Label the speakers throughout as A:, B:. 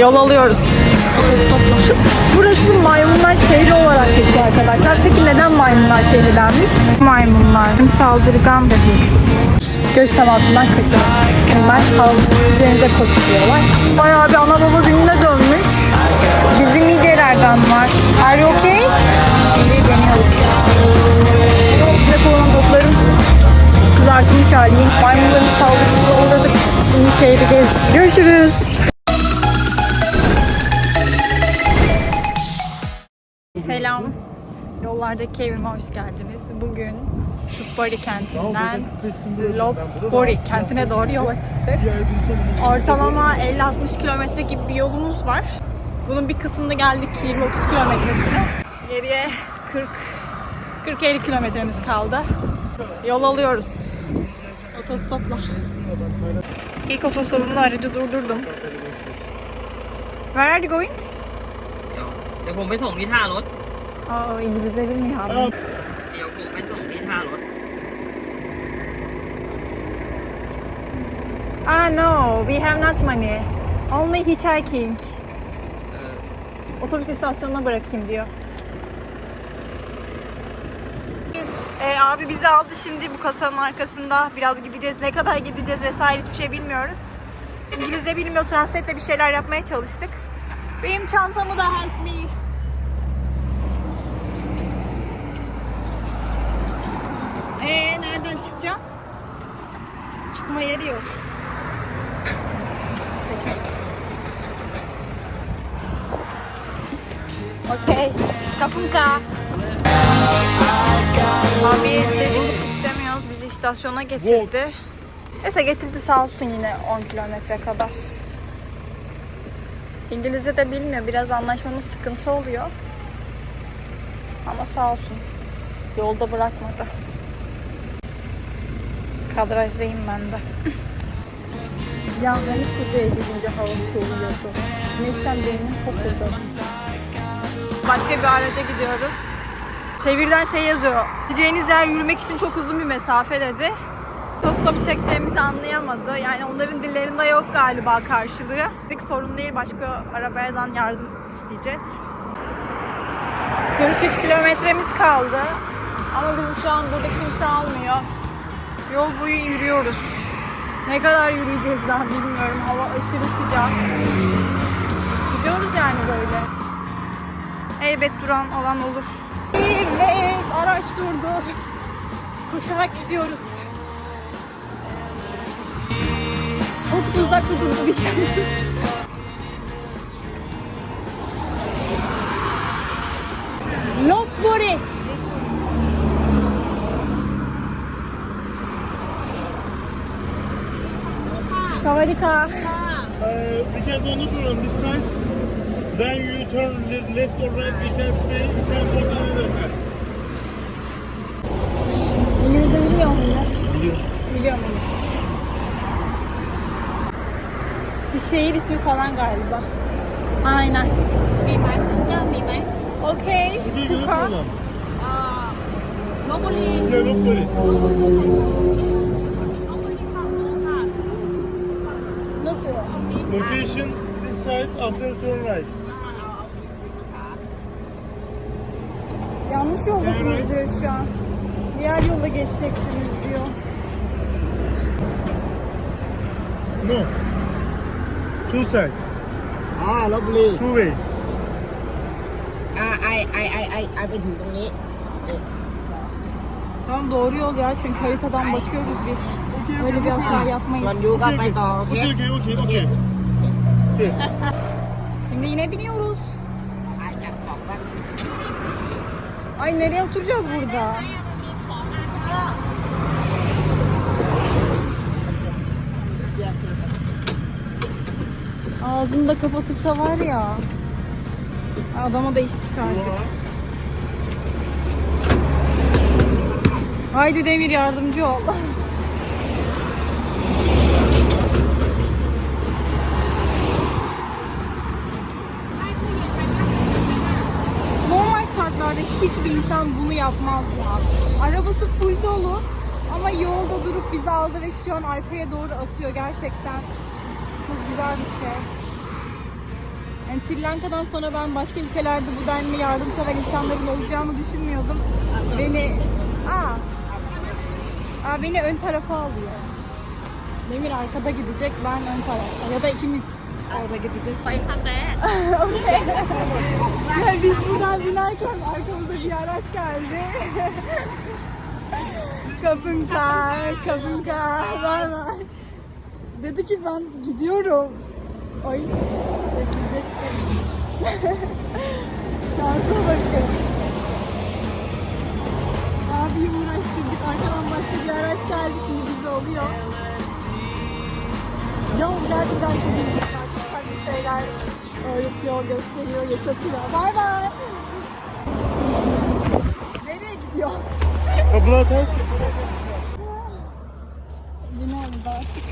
A: Yol alıyoruz. Burası maymunlar şehri olarak geçiyor arkadaşlar. Peki neden maymunlar şehri denmiş? Maymunlar saldırgan ve hırsız. Göz temasından kaçın. Bunlar saldırı üzerinize koşturuyorlar. Bayağı bir ana baba gününe dönmüş. Bizim midyelerden var. Are you okay? Deniyoruz. İçinde olan botların kızartılmış hali. Maymunların saldırısına uğradık. Şimdi şehri gezdik. Görüşürüz. Selam. Yollardaki evime hoş geldiniz. Bugün Supbari kentinden Lopburi kentine doğru yola çıktık. Ortalama 50-60 kilometre gibi bir yolumuz var. Bunun bir kısmını geldik 20-30 kilometresine. Geriye 40 40-50 kilometremiz kaldı. Yol alıyoruz. Otostopla. İlk otostopumda aracı durdurdum. Where are you going?
B: เดี๋ยวผมไปส่งที่ท่ารถ
A: Aa İngilizce bilmiyor abi.
B: เดี๋ยวผมไปส่งที่ท่ารถ
A: Ah no, we have not money. Only hitchhiking.
B: เออ
A: Otobüs istasyonuna bırakayım diyor. E, abi bizi aldı şimdi bu kasanın arkasında. Biraz gideceğiz. Ne kadar gideceğiz vesaire hiçbir şey bilmiyoruz. İngilizce bilmiyor. Translate'le bir şeyler yapmaya çalıştık. Benim çantamı da help me. Çıkma yeri yok. Okey. Kapunka. Abi dediğimiz istemiyoruz. Bizi istasyona getirdi. Neyse getirdi sağ olsun yine 10 kilometre kadar. İngilizce de bilmiyor. Biraz anlaşmamız sıkıntı oluyor. Ama sağ olsun. Yolda bırakmadı. Kadrajdayım ben de. ya hani kuzeye gidince hava soğuyordu. Güneşten beynim kokurdu. Başka bir araca gidiyoruz. Çevirden şey yazıyor. Gideceğiniz yer yürümek için çok uzun bir mesafe dedi. Otostop çekeceğimizi anlayamadı. Yani onların dillerinde yok galiba karşılığı. Dedik sorun değil başka arabadan yardım isteyeceğiz. 43 kilometremiz kaldı. Ama bizi şu an burada kimse almıyor. Yol boyu yürüyoruz. Ne kadar yürüyeceğiz daha bilmiyorum. Hava aşırı sıcak. Gidiyoruz yani böyle. Elbet duran olan olur. Evet, araç durdu. Koşarak gidiyoruz. Çok tuzaklı durdu bir şey. Harika.
C: Uh, we can do Uber on this side. Then you turn left or right. We can stay. You can put another car.
A: İngilizce biliyor musun?
C: Biliyor.
A: Biliyorum. Bir şehir ismi falan galiba. Aynen.
D: Mì Máy, chợ Mì Máy,
A: Okey.
C: Burayı
A: Kuka.
D: görüyor musun? Lopoli,
C: Yeah, look. Location this side after turn right.
A: Yanlış yoldasınız
C: Evet.
A: diyor şu an. Diğer yola geçeceksiniz diyor.
C: No. Two side.
E: อ๋อลบบุรี
C: Two way.
E: อ่าไอไอไอไอไอไปถึงตรงนี้
A: Tamam doğru yol ya çünkü haritadan bakıyoruz biz. Öyle bir hata yapmayız.
E: Son you got my dog, okay?
C: Okay, okay, okay. okay.
A: Şimdi yine biniyoruz. Ay nereye oturacağız burada? Ağzını da kapatırsa var ya. Adama da iş çıkardık. Haydi Demir yardımcı ol. şartlarda hiçbir insan bunu yapmaz ya. Arabası full dolu ama yolda durup bizi aldı ve şu an arkaya doğru atıyor gerçekten. Çok güzel bir şey. Yani Sri Lanka'dan sonra ben başka ülkelerde bu denli yardımsever insanların olacağını düşünmüyordum. Beni aa, aa beni ön tarafa alıyor. Demir arkada gidecek, ben ön tarafta. Ya da ikimiz orada gideceğiz. Okey. yani biz buradan binerken arkamızda bir araç geldi. Kapınka, kapınka, bay bay. Dedi ki ben gidiyorum. Ay, bekleyecektim. Şansa bakın. Abi uğraştırdık. Arkadan başka bir araç geldi. Şimdi bize oluyor. Ya gerçekten çok ilginç. Farklı şeyler öğretiyor, gösteriyor, yaşatıyor. Bay bay. Nereye gidiyor?
C: Kapılar ters.
A: Artık.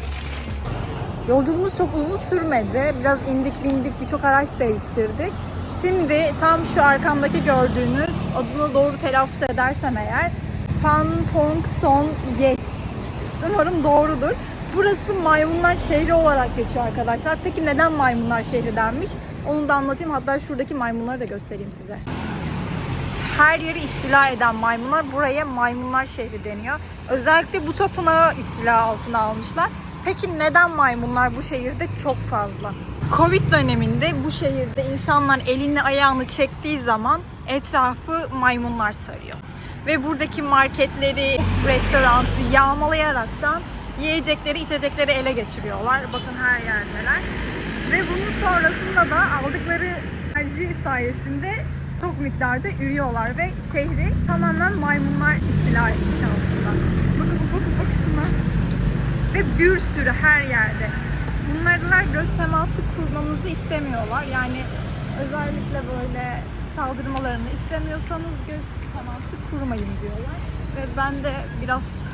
A: Yolculuğumuz çok uzun sürmedi. Biraz indik bindik birçok araç değiştirdik. Şimdi tam şu arkamdaki gördüğünüz adını doğru telaffuz edersem eğer Pan Pong Son Yet. Umarım doğrudur. Burası maymunlar şehri olarak geçiyor arkadaşlar. Peki neden maymunlar şehri denmiş? Onu da anlatayım. Hatta şuradaki maymunları da göstereyim size. Her yeri istila eden maymunlar buraya maymunlar şehri deniyor. Özellikle bu tapınağı istila altına almışlar. Peki neden maymunlar bu şehirde çok fazla? Covid döneminde bu şehirde insanlar elini ayağını çektiği zaman etrafı maymunlar sarıyor. Ve buradaki marketleri, restoranı yağmalayaraktan yiyecekleri, içecekleri ele geçiriyorlar. Bakın her yerdeler. Ve bunun sonrasında da aldıkları enerji sayesinde çok miktarda ürüyorlar ve şehri tamamen maymunlar istila etmiş altında. Bakın bakın bakın şuna. Ve bir sürü her yerde. Bunlarla göz teması kurmamızı istemiyorlar. Yani özellikle böyle saldırmalarını istemiyorsanız göz teması kurmayın diyorlar. Ve ben de biraz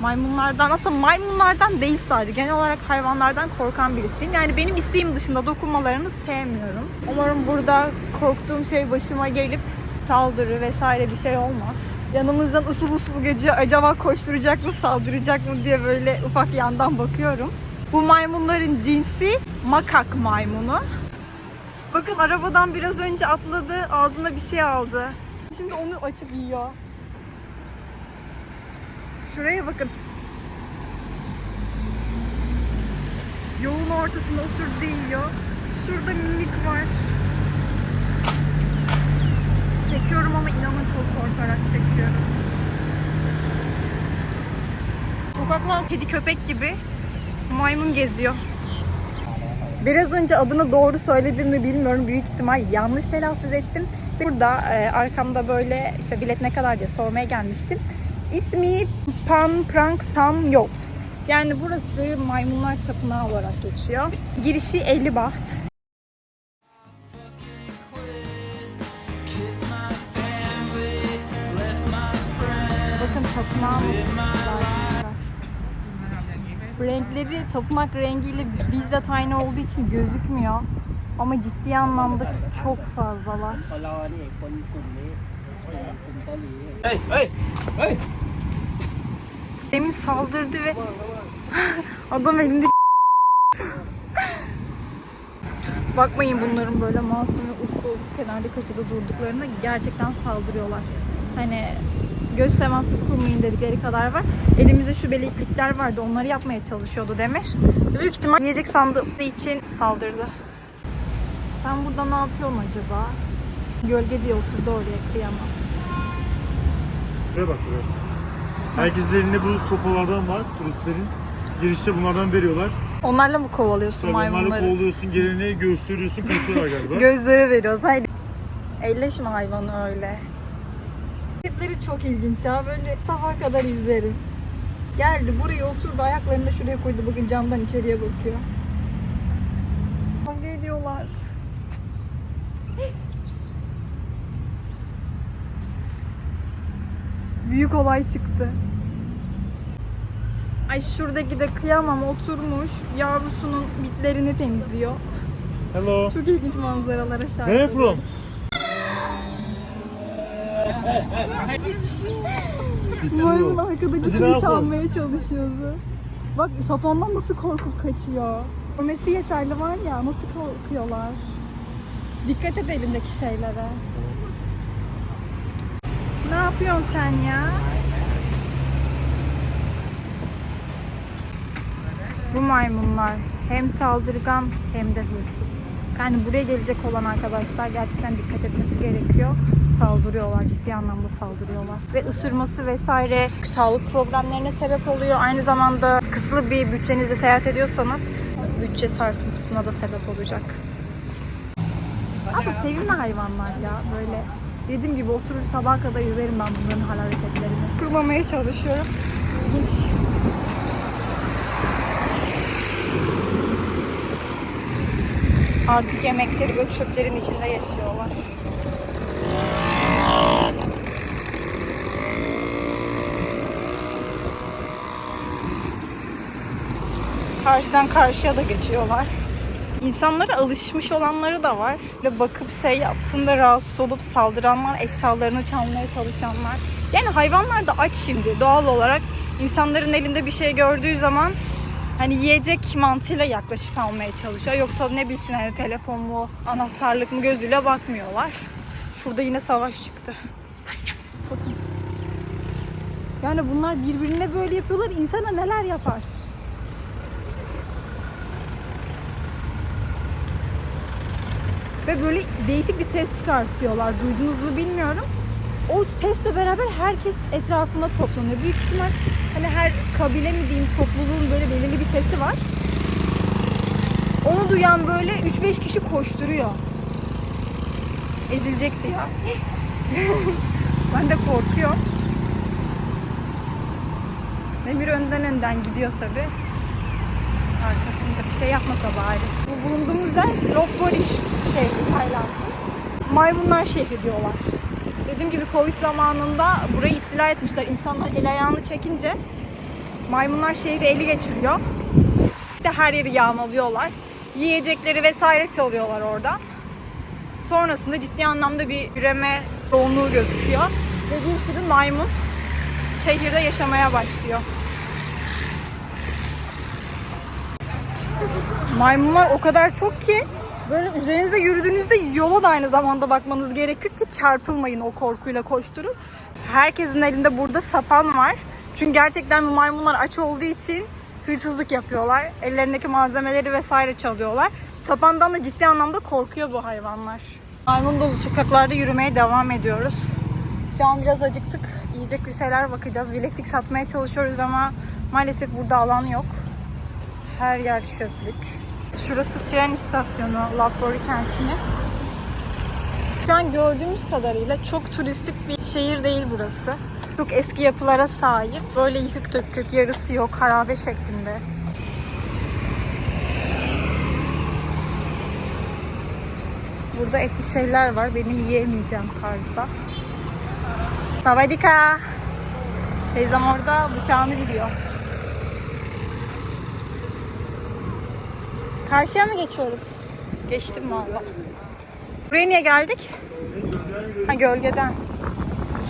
A: maymunlardan, aslında maymunlardan değil sadece genel olarak hayvanlardan korkan birisiyim. Yani benim isteğim dışında dokunmalarını sevmiyorum. Umarım burada korktuğum şey başıma gelip saldırı vesaire bir şey olmaz. Yanımızdan usul usul geçiyor. Acaba koşturacak mı, saldıracak mı diye böyle ufak yandan bakıyorum. Bu maymunların cinsi makak maymunu. Bakın arabadan biraz önce atladı, ağzına bir şey aldı. Şimdi onu açıp yiyor. Şuraya bakın. Yolun ortasında oturdu yiyor. Şurada minik var. Çekiyorum ama inanın çok korkarak çekiyorum. Sokaklar kedi köpek gibi maymun geziyor. Biraz önce adını doğru söyledim mi bilmiyorum. Büyük ihtimal yanlış telaffuz ettim. Burada e, arkamda böyle işte bilet ne kadar diye sormaya gelmiştim. İsmi Pan Prang Sam Yot. Yani burası maymunlar tapınağı olarak geçiyor. Girişi 50 baht. Bakın tapınağımız renkleri tapınak rengiyle bizde aynı olduğu için gözükmüyor. Ama ciddi anlamda çok fazlalar.
B: Hey, hey, hey.
A: Demin saldırdı ve adam elinde Bakmayın bunların böyle masum ve uslu kenarda köşede durduklarına gerçekten saldırıyorlar. Hani göz teması kurmayın dedikleri kadar var. Elimizde şu beleklikler vardı onları yapmaya çalışıyordu Demir. Büyük ihtimal yiyecek sandığı için saldırdı. Sen burada ne yapıyorsun acaba? Gölge diye oturdu oraya kıyamam.
C: Buraya bak buraya. Herkesin elinde bu sopalardan var turistlerin. Girişte bunlardan veriyorlar.
A: Onlarla mı kovalıyorsun
C: Tabii onlarla
A: maymunları?
C: kovalıyorsun, geleni gösteriyorsun, kaçıyorlar galiba.
A: Gözlere veriyoruz. Hayır. Elleşme hayvanı öyle. Hareketleri çok ilginç ya. Böyle sabaha kadar izlerim. Geldi buraya oturdu. Ayaklarını da şuraya koydu. Bakın camdan içeriye bakıyor. Kavga ediyorlar. Büyük olay çıktı. Ay şuradaki de kıyamam oturmuş yavrusunun bitlerini temizliyor.
C: Hello.
A: Çok ilginç manzaralara şahit
C: Where from?
A: Maymun arkadaki şeyi çalmaya çalışıyordu. Bak sapandan nasıl korkup kaçıyor. Görmesi yeterli var ya nasıl korkuyorlar. Dikkat et elindeki şeylere. Ne yapıyorsun sen ya? Bu maymunlar hem saldırgan hem de hırsız. Yani buraya gelecek olan arkadaşlar gerçekten dikkat etmesi gerekiyor. Saldırıyorlar, ciddi anlamda saldırıyorlar. Ve ısırması vesaire sağlık problemlerine sebep oluyor. Aynı zamanda kısıtlı bir bütçenizle seyahat ediyorsanız bütçe sarsıntısına da sebep olacak. Ama sevimli hayvanlar ya böyle. Dediğim gibi oturur sabaha kadar izlerim ben bunların hal hareketlerini. Kırmamaya çalışıyorum. İlginç. Artık yemekleri böyle çöplerin içinde yaşıyorlar. Karşıdan karşıya da geçiyorlar. İnsanlara alışmış olanları da var. Ve bakıp şey yaptığında rahatsız olup saldıranlar, eşyalarını çalmaya çalışanlar. Yani hayvanlar da aç şimdi doğal olarak. insanların elinde bir şey gördüğü zaman hani yiyecek mantığıyla yaklaşıp almaya çalışıyor. Yoksa ne bilsin hani telefon mu, anahtarlık mı gözüyle bakmıyorlar. Şurada yine savaş çıktı. Bakın. Yani bunlar birbirine böyle yapıyorlar. İnsana neler yapar? Ve böyle değişik bir ses çıkartıyorlar. Duydunuz mu bilmiyorum. O sesle beraber herkes etrafına toplanıyor. Büyük ihtimal hani her kabile mi diyeyim topluluğun böyle belirli bir sesi var. Onu duyan böyle 3-5 kişi koşturuyor. Ezilecekti ya. ben de korkuyorum. Demir önden önden gidiyor tabi. Arkasında bir şey yapmasa bari. Bu bulunduğumuz yer Lopburiş şehri Tayland'ın. Maymunlar şehri diyorlar. Dediğim gibi Covid zamanında burayı istila etmişler. İnsanlar el ayağını çekince maymunlar şehri eli geçiriyor. De her yeri yağmalıyorlar. Yiyecekleri vesaire çalıyorlar orada. Sonrasında ciddi anlamda bir üreme yoğunluğu gözüküyor. Ve bir sürü maymun şehirde yaşamaya başlıyor. Maymunlar o kadar çok ki böyle üzerinize yürüdüğünüzde yola da aynı zamanda bakmanız gerekiyor ki çarpılmayın o korkuyla koşturun. Herkesin elinde burada sapan var. Çünkü gerçekten bu maymunlar aç olduğu için hırsızlık yapıyorlar. Ellerindeki malzemeleri vesaire çalıyorlar. Sapandan da ciddi anlamda korkuyor bu hayvanlar. Maymun dolu sokaklarda yürümeye devam ediyoruz. Şu an biraz acıktık. Yiyecek bir şeyler bakacağız. Bileklik satmaya çalışıyoruz ama maalesef burada alan yok. Her yer çöplük. Şurası tren istasyonu, Lapori kentini. Şu an gördüğümüz kadarıyla çok turistik bir şehir değil burası. Çok eski yapılara sahip. Böyle yıkık dökük, yarısı yok, harabe şeklinde. Burada etli şeyler var. Benim yiyemeyeceğim tarzda. Savadika. Teyzem orada bıçağını biliyor. Karşıya mı geçiyoruz? Geçtim valla. Buraya niye geldik? Ha gölgeden.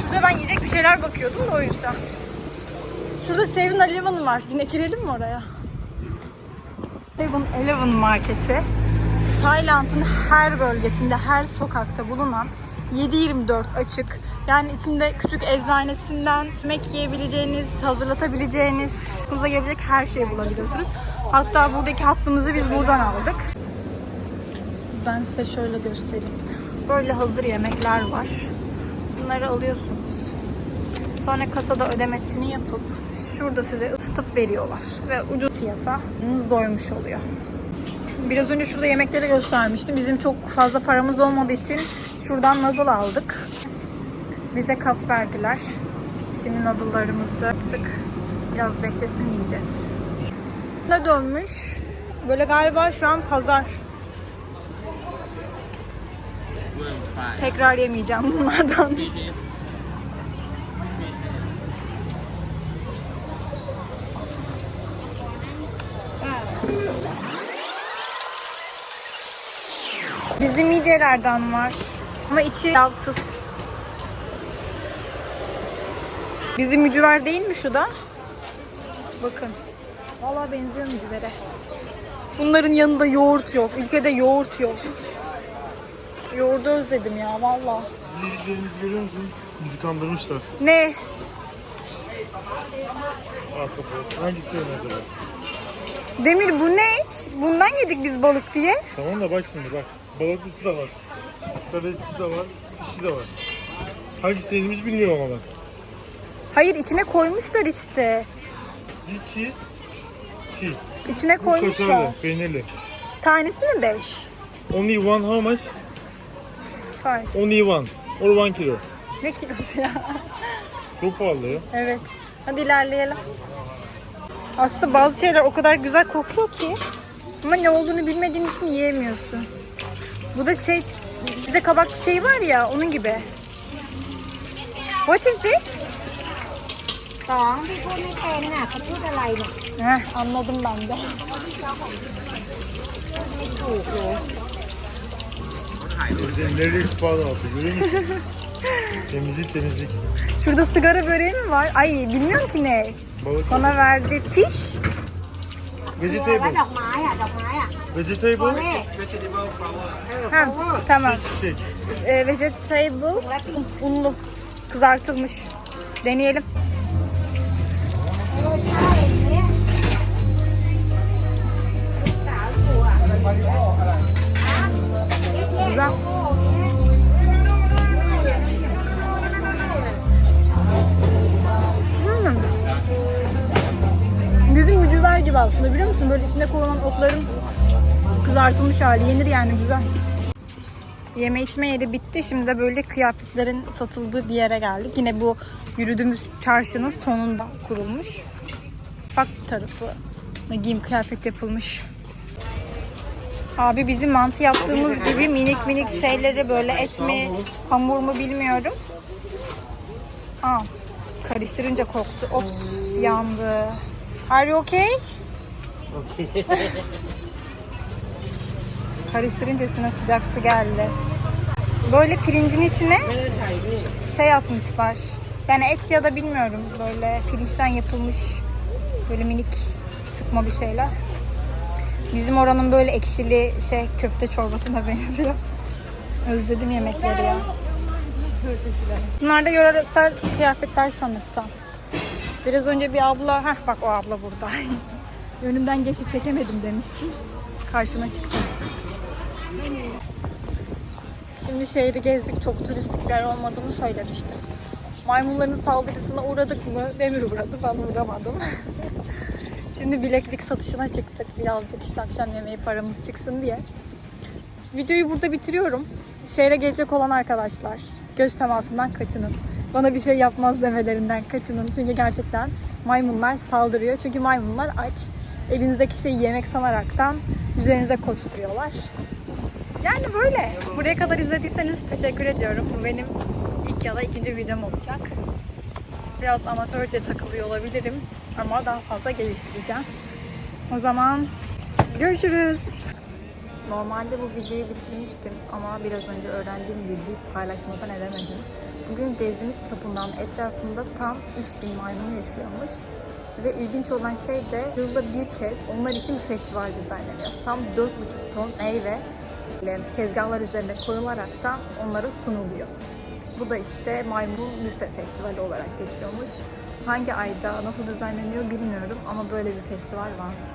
A: Şurada ben yiyecek bir şeyler bakıyordum da o yüzden. Şurada Seven Eleven var. Yine girelim mi oraya? Seven Eleven marketi. Tayland'ın her bölgesinde, her sokakta bulunan 7-24 açık. Yani içinde küçük eczanesinden yemek yiyebileceğiniz, hazırlatabileceğiniz, aklınıza gelecek her şeyi bulabiliyorsunuz. Hatta buradaki hattımızı biz buradan aldık. Ben size şöyle göstereyim. Böyle hazır yemekler var. Bunları alıyorsunuz. Sonra kasada ödemesini yapıp şurada size ısıtıp veriyorlar. Ve ucuz fiyata doymuş oluyor. Biraz önce şurada yemekleri göstermiştim. Bizim çok fazla paramız olmadığı için şuradan noodle aldık. Bize kap verdiler. Şimdi noodle'larımızı tık biraz beklesin yiyeceğiz. Ne dönmüş? Böyle galiba şu an pazar. Tekrar yemeyeceğim bunlardan. Bizim midyelerden var. Ama içi yavsız. Bizim mücver değil mi şu da? Bakın. Vallahi benziyor mücvere. Bunların yanında yoğurt yok. Ülkede yoğurt yok. Yoğurdu özledim ya valla.
C: Yediklerimizi görüyor musun? Bizi kandırmışlar.
A: Ne?
C: Ahtapot. Hangisi acaba?
A: Demir bu ne? Bundan yedik biz balık diye.
C: Tamam da bak şimdi bak. Balıklısı da var. Kadeslisi de var. Dişi de var. Hangisi yediğimizi bilmiyorum ama ben.
A: Hayır içine koymuşlar işte.
C: This cheese. Cheese.
A: İçine
C: Bu
A: koymuşlar.
C: kaşarlı, peynirli.
A: Tanesi mi 5?
C: Only one how much?
A: Five.
C: Only one. Or one kilo.
A: Ne kilosu ya?
C: Çok pahalı ya.
A: Evet. Hadi ilerleyelim. Aslında bazı şeyler o kadar güzel kokuyor ki ama ne olduğunu bilmediğin için yiyemiyorsun. Bu da şey bize kabak çiçeği var ya onun gibi. What is this?
E: สองที่พูดไม่เป็นน่ะเขาพูดอะไรเนี่ย
A: Heh, anladım ben de.
C: Özenleri ispat altı görüyor musun? temizlik temizlik.
A: Şurada sigara böreği mi var? Ay bilmiyorum ki ne.
C: Balık.
A: Bana verdi fish.
E: ตัวและ
C: Vegetable.
E: ดอกไม้อ่ะ ดอกไม้อ่ะ
C: Vegetable?
E: Vegetable flour.
A: Ha, tamam.
C: Şey.
A: E, vegetable unlu kızartılmış. Deneyelim. Güzel. Hmm. Bizim mücüver gibi aslında biliyor musun? Böyle içinde koyulan otların kızartılmış hali. Yenir yani güzel. Yeme içme yeri bitti. Şimdi de böyle kıyafetlerin satıldığı bir yere geldik. Yine bu yürüdüğümüz çarşının sonunda kurulmuş. Ufak tarafı giyim kıyafet yapılmış. Abi bizim mantı yaptığımız gibi minik minik şeyleri böyle et mi, hamur mu bilmiyorum. Aa, karıştırınca koktu. Ops, yandı. Are you okay? Karıştırınca üstüne sıcak su geldi. Böyle pirincin içine şey atmışlar. Yani et ya da bilmiyorum. Böyle pirinçten yapılmış böyle minik sıkma bir şeyler. Bizim oranın böyle ekşili şey köfte çorbasına benziyor. Özledim yemekleri ya. Bunlar da yöresel kıyafetler sanırsam. Biraz önce bir abla, heh bak o abla burada. Önümden geçip çekemedim demiştim. Karşıma çıktı. Şimdi şehri gezdik. Çok turistik yer olmadığını söylemiştim. Maymunların saldırısına uğradık mı? Demir uğradı. Ben uğramadım. Şimdi bileklik satışına çıktık. Birazcık işte akşam yemeği paramız çıksın diye. Videoyu burada bitiriyorum. Şehre gelecek olan arkadaşlar göz temasından kaçının. Bana bir şey yapmaz demelerinden kaçının. Çünkü gerçekten maymunlar saldırıyor. Çünkü maymunlar aç. Elinizdeki şeyi yemek sanaraktan üzerinize koşturuyorlar. Yani böyle. Buraya kadar izlediyseniz teşekkür ediyorum. Bu benim ilk ya da ikinci videom olacak. Biraz amatörce takılıyor olabilirim ama daha fazla geliştireceğim. O zaman görüşürüz. Normalde bu videoyu bitirmiştim ama biraz önce öğrendiğim bilgiyi paylaşmadan edemedim. Bugün gezdiğimiz tapınağın etrafında tam 3000 maymun yaşıyormuş. Ve ilginç olan şey de yılda bir kez onlar için bir festival düzenleniyor. Tam 4,5 ton meyve tezgahlar üzerine koyularaktan onlara sunuluyor. Bu da işte Maymun Büfe Festivali olarak geçiyormuş. Hangi ayda nasıl düzenleniyor bilmiyorum ama böyle bir festival varmış.